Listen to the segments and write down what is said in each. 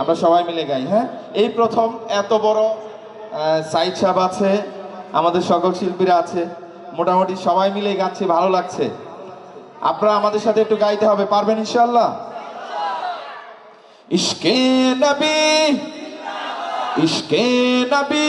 আমরা সবাই মিলে গাই হ্যাঁ? এই প্রথম এত বড় সাইড সাহেব আছে, আমাদের সকল শিল্পীরা আছে, মোটামুটি সবাই মিলে গাচ্ছি ভালো লাগছে। আপনারা আমাদের সাথে একটু গাইতে হবে, পারবেন ইনশাল্লাহ ইশকে নবী ইশকে নবী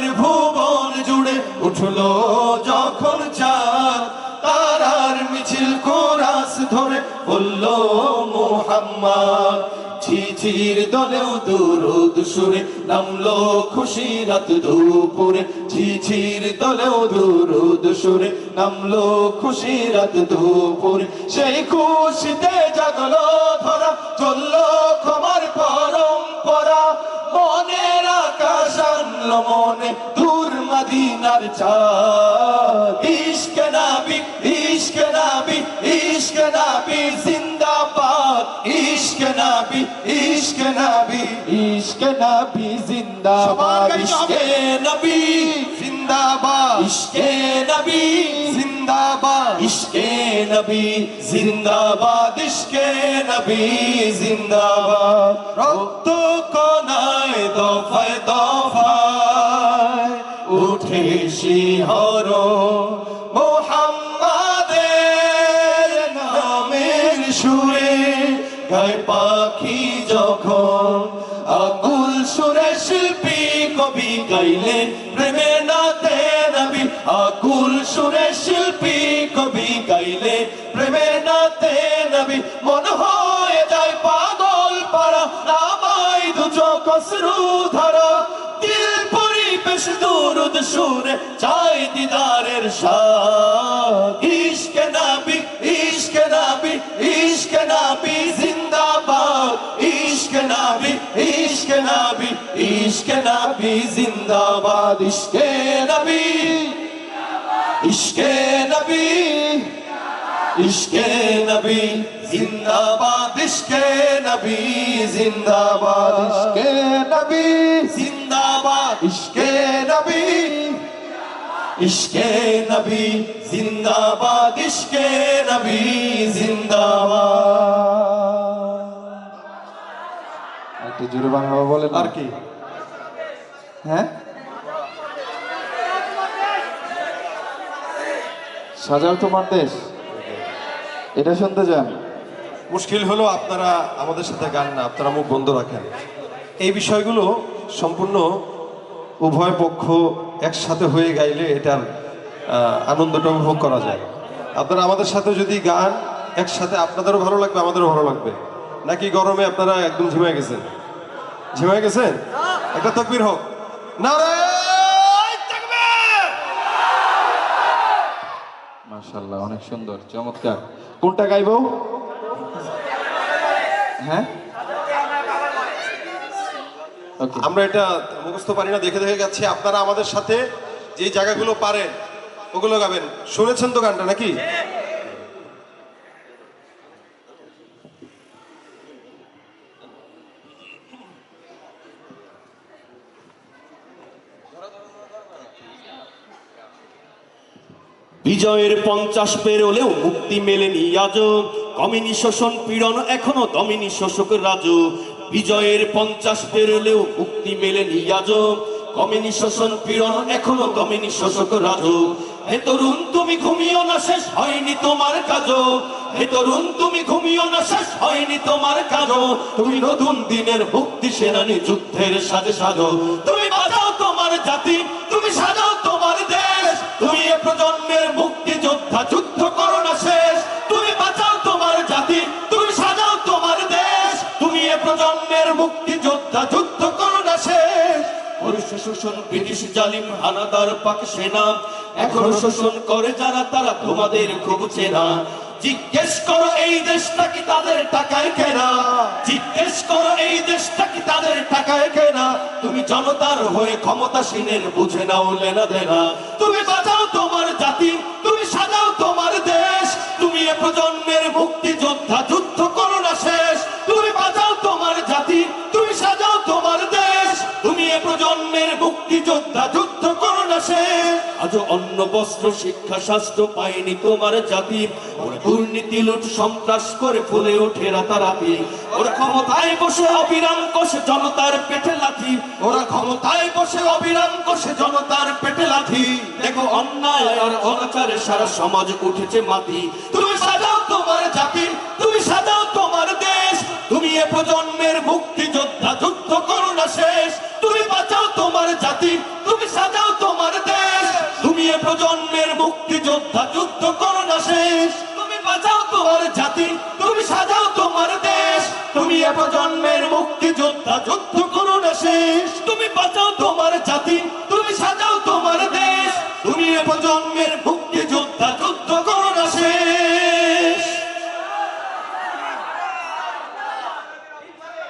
মনের ভুবন জুড়ে উঠল যখন চাঁদ, তারার মিছিল কোরাস ধরে বলল, মোহাম্মদ, ঝিঝির দলেও দুরুদ সুরে নামলো খুশি রাত দুপুরে। ঝিঝির দলেও দুরুদ সুরে নামলো খুশি রাত দুপুরে। সেই খুশিতে জাগলো ধরা চলল ক্ষমার পরম্পরা। মনের আকাশ আনলো মনে দূর মদিনার চাঁদ ইশক নাবি ইশক নাবি ইশক নাবি জিন্দাবাদ। ইশক নাবি ইশক নাবি ইশক নাবি জিন্দাবাদ। ইশকে নবী জিন্দাবাদ। ইশকে নবী ইশকে নবী? জিন্দাবাদ ইশকে নবী? জিন্দাবাদ। রক্ত কনায় দফায় দফায় উঠে শিহর। মোহাম্মদের নামের সুরে গায় পাখি যখন। আকুল সুরে শিল্পী কবি গাইলে প্রেমে নাতে নবী। আকুল সুরে নবী মন হয়ে যায় পাগল পারা নামাই দু চোখ ধারা। দিল পরিবেশ দুরুদ সুরে চাই দিদারের সাথ। ইশক নাবি ইশক নাবি ইশক নাবি, জিন্দাবাদ। ইশক নাবি ইশক নাবি ইশক নাবি, জিন্দাবাদ। ইশকে নবী ইশকে নবী। ইশকে নবী জিন্দাবাদ ইশকে নবী জিন্দাবাদ। ইশকে নবী জিন্দাবাদ ইশকে নবী। ইশকে নবী জিন্দাবাদ ইশকে নবী জিন্দাবাদ। একটু জোরে বাংলা বলেন আর কি? হ্যাঁ? সাজাও তোমার দেশ। এটা শুনতে চান? মুশকিল হলো আপনারা আমাদের সাথে গান না, আপনারা মুখ বন্ধ রাখেন। এই বিষয়গুলো সম্পূর্ণ উভয় পক্ষ একসাথে হয়ে গাইলে এটার আনন্দটা উপভোগ করা যায়। আপনারা আমাদের সাথে যদি গান একসাথে, আপনাদেরও ভালো লাগবে, আমাদেরও ভালো লাগবে। নাকি গরমে আপনারা একদম ঝিমায় গেছেন? ঝিমায় গেছেন? একটা তকবির হোক। নারায়ণ তাকবীর! মাশাল্লাহ অনেক সুন্দর, চমৎকার। কোনটা গাইব? হ্যাঁ? আমরা এটা মুখস্থ পারি না, দেখে দেখে যাচ্ছি আপনারা আমাদের সাথে যে জায়গাগুলো পারেন, ওগুলো গাবেন। শুনেছেন তো গানটা নাকি? বিজয়ের পঞ্চাশ পেরোলেও মুক্তি মেলেনি আজ। কমিনি শোষণ পীড়ন এখনও দমিনি শোষক রাজু। বিজয়ের পঞ্চাশ পেরোলেও মুক্তি মেলেনি আজ। কমিনি শোষণ পীড়ন এখনও দমিনি শোষক রাজু। হে তরুণ, তুমি ঘুমিও না, শেষ হয়নি তোমার কাজ। হে তরুণ, তুমি ঘুমিও না, শেষ হয়নি তোমার কাজ। তুমি নতুন দিনের মুক্তি সেনানি যুদ্ধের সাজে সাজো। তুমি বাঁচাও তোমার জাতি শোষণ, ব্রিটিশ জালিম হানাদার পাক সেনা। এখনও শোষণ করে যারা, তারা তোমাদের খুব চেনা। জিজ্ঞেস করো, এই দেশটা কি তাদের টাকায় কেনা? জিজ্ঞেস করো, এই দেশটা কি তাদের টাকায় কেনা? তুমি জনতার হয়ে ক্ষমতাসীনের বুঝে নাও, লেনা দেনা। তুমি বাঁচাও তোমার জাতি, তুমি সাজাও তোমার দেশ। তুমি এ প্রজন্মের মুক্তি যোদ্ধা যুদ্ধ শেষ আজ অন্ন বস্ত্র, শিক্ষা স্বাস্থ্য পায়নি তোমার জাতি। ওরা দুর্নীতি, লুট, সন্ত্রাস করে ফুলে ওঠে রাতারাতি। ওরা ক্ষমতায় বসে অবিরাম কষে জনতার পেটে লাথি। ওরা ক্ষমতায় বসে অবিরাম কষে জনতার পেটে লাথি। দেখো অন্যায় আর অনাচারে সারা সমাজ উঠেছে মাটি। তুমি সাজাও তোমার জাতি, তুমি সাজাও তোমার দেশ। তুমি এ প্রজন্মের মুক্তি যোদ্ধা বাঁচাও তোমার জাতি, তুমি সাজাও তোমার দেশ। তুমি প্রজন্মের মুক্তি যোদ্ধা যুদ্ধ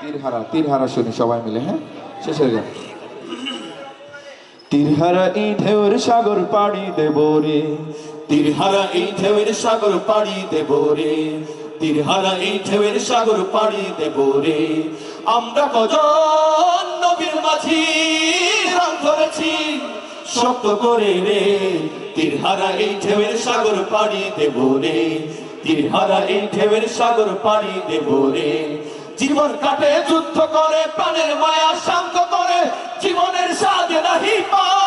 তীরহারা তীরহারা শুনি সবাই মিলে হ্যাঁ? শেষের গান। তীরহারা ঢেউর সাগর পাড়ি দেব রে। তীরহারা এই ঢেউয়ের সাগর পাড়ি দেব রে। তীরহারা এই ঢেউয়ের সাগর পাড়ি দেব রে। আমরা কজন নবীর মাঝি রাম ধরেছি শক্ত করে রে। তীরহারা এই ঢেউয়ের সাগর পাড়ি দেব রে। তীরহারা এই ঢেউয়ের সাগর পাড়ি দেব রে। জীবন কাটে, যুদ্ধ করে, প্রাণের মায়া শান্ত করে, জীবনের সাজে নাহি পায়।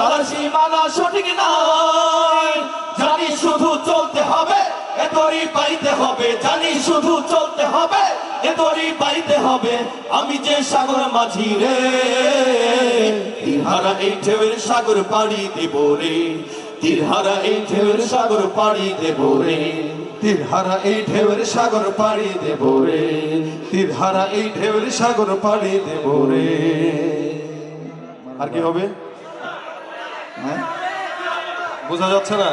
চলার সীমানা সঠিক নাই জানি শুধু চলতে হবে এতরি পাইতে হবে। জানি শুধু চলতে হবে এতরি পাইতে হবে। আমি যে সাগর মাঝি রে তিহারা এই ঢেউয়ের সাগর পাড়ি দেব রে, তিরহারা এই ঢেউয়ের সাগর পাড়ি দেব রে, তীরহারা এই ঢেউয়ের সাগর পাড়ি দেব রে, তীরহারা এই ঢেউয়ের সাগর পাড়ি দেব রে। আর কি হবে? হ্যাঁ? বোঝা যাচ্ছে না?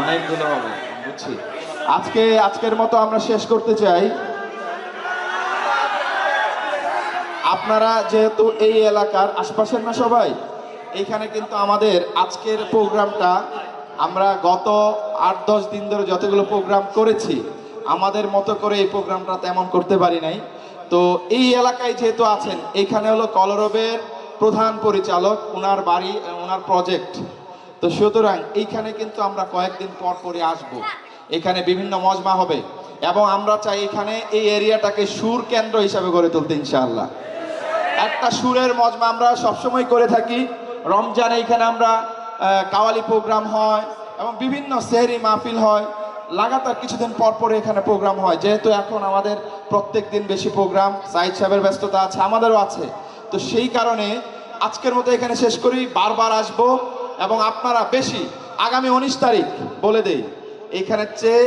অনেকগুলো হবে, বুঝছি। আজকে, আজকের মতো আমরা শেষ করতে চাই। আপনারা যেহেতু এই এলাকার আশপাশের না সবাই, এইখানে কিন্তু আমাদের আজকের প্রোগ্রামটা, আমরা গত আট, দশ দিন ধরে যতগুলো প্রোগ্রাম করেছি, আমাদের মতো করে এই প্রোগ্রামটা তেমন করতে পারি নাই। তো এই এলাকায় যেহেতু আছেন, এইখানে হলো কলরবের প্রধান পরিচালক ওনার বাড়ি ওনার প্রজেক্ট তো সুতরাং এইখানে কিন্তু আমরা কয়েকদিন পর পরে আসব। এখানে বিভিন্ন মজমা হবে। এবং আমরা চাই এখানে এই এরিয়াটাকে সুর কেন্দ্র হিসাবে গড়ে তুলতে, ইনশাআল্লাহ। একটা সুরের মজমা আমরা সবসময় করে থাকি। রমজানে এখানে আমরা কাওয়ালি প্রোগ্রাম হয় এবং বিভিন্ন সেহরি মাহফিল হয়। লাগাতার কিছুদিন পর পরে এখানে প্রোগ্রাম হয়। যেহেতু এখন আমাদের প্রত্যেক দিন বেশি প্রোগ্রাম সাইদ সাহেবের ব্যস্ততা আছে, আমাদেরও আছে। তো সেই কারণে আজকের মতো এখানে শেষ করি, বারবার আসব এবং আপনারা বেশি আগামী উনিশ তারিখ বলে দেই। এখানের চেয়ে